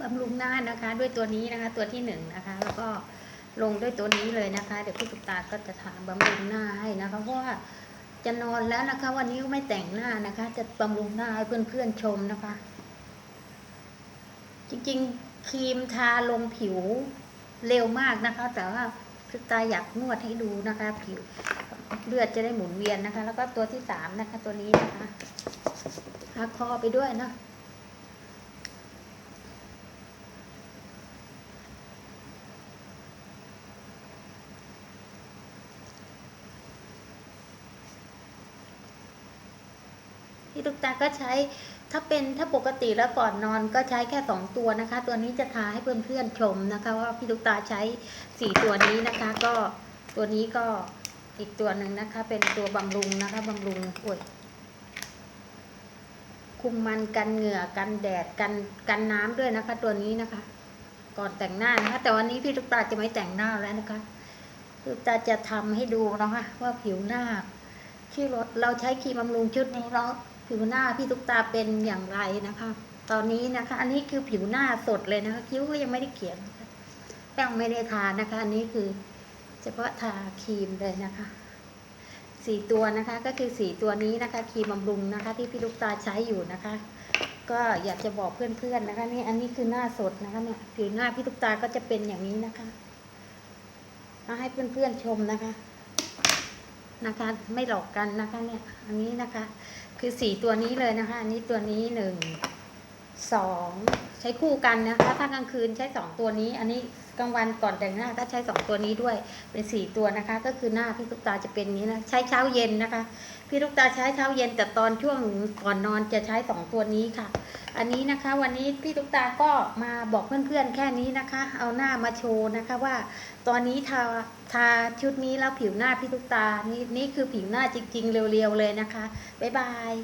บำรุงหน้านะคะ ด้วยตัวนี้นะคะตัวที่หนึ่งนะคะ แล้วก็ลงด้วยตัวนี้เลยนะคะ เดี๋ยวพี่ตุ๊กตาก็จะทาบำรุงหน้าให้นะคะเพราะว่าจะนอนแล้วนะคะ วันนี้ไม่แต่งหน้านะคะ จะบำรุงหน้าให้เพื่อนๆชมนะคะ จริงๆครีมทาลงผิวเร็วมากนะคะ แต่ว่าพี่ตุ๊กตาอยากนวดให้ดูนะคะ ผิวเลือดจะได้หมุนเวียนนะคะ แล้วก็ตัวที่สามนะคะ ตัวนี้นะคะทาคอไปด้วยนะ พี่ตุ๊กตาก็ใช้ถ้าเป็นถ้าปกติแล้วก่อนนอนก็ใช้แค่สองตัวนะคะ ตัวนี้จะทาให้เพื่อนๆชมนะคะ ว่าพี่ตุ๊กตาใช้สี่ตัวนี้นะคะ ก็ตัวนี้ก็อีกตัวหนึ่งนะคะ เป็นตัวบำรุงนะคะบำรุงโอ้ยคุมมันกันเหงื่อกันแดดกันกันน้ำด้วยนะคะ ตัวนี้นะคะ ก่อนแต่งหน้านะคะ แต่วันนี้พี่ตุ๊กตาจะไม่แต่งหน้าแล้วนะคะพี่ตุ๊กตาจะทำให้ดูนะคะว่าผิวหน้าที่รถเราใช้ครีมบำรุงชุดนี้แล้ว ผิวหน้าพี่ตุ๊กตาเป็นอย่างไรนะคะ ตอนนี้นะคะ อันนี้คือผิวหน้าสดเลยนะคะ คิ้วก็ยังไม่ได้เขียนแป้งไม่ได้ทานะคะ อันนี้คือเฉพาะทาครีมเลยนะคะสี่ตัวนะคะก็คือสี่ตัวนี้นะคะครีมบำรุงนะคะ ที่พี่ตุ๊กตาใช้อยู่นะคะ ก็อยากจะบอกเพื่อนๆนะคะ นี่อันนี้คือหน้าสดนะคะเนี่ยผิวหน้าพี่ตุ๊กตาก็จะเป็นอย่างนี้นะคะมาให้เพื่อนๆชมนะคะ นะคะ ไม่หลอกกันนะคะเนี่ยอันนี้นะคะ คือสีตัวนี้เลยนะคะ อันนี้ตัวนี้หนึ่งสอง ใช้คู่กันนะคะถ้ากลางคืนใช้สองตัวนี้ อันนี้กลางวันก่อนแต่งหน้าก็ใช้สองตัวนี้ด้วยเป็นสี่ตัวนะคะ ก็คือหน้าพี่ตุ๊กตาจะเป็นนี้นะใช้เช้าเย็นนะคะ พี่ตุ๊กตาใช้เช้าเย็นแต่ตอนช่วงก่อนนอนจะใช้สองตัวนี้ค่ะ อันนี้นะคะวันนี้พี่ตุ๊กตาก็มาบอกเพื่อนๆแค่นี้นะคะ เอาหน้ามาโชว์นะคะว่า ตอนนี้ทาทาชุดนี้แล้วผิวหน้าพี่ตุ๊กตานี่นี่คือผิวหน้าจริงๆเรียวๆเลยนะคะบ๊ายบาย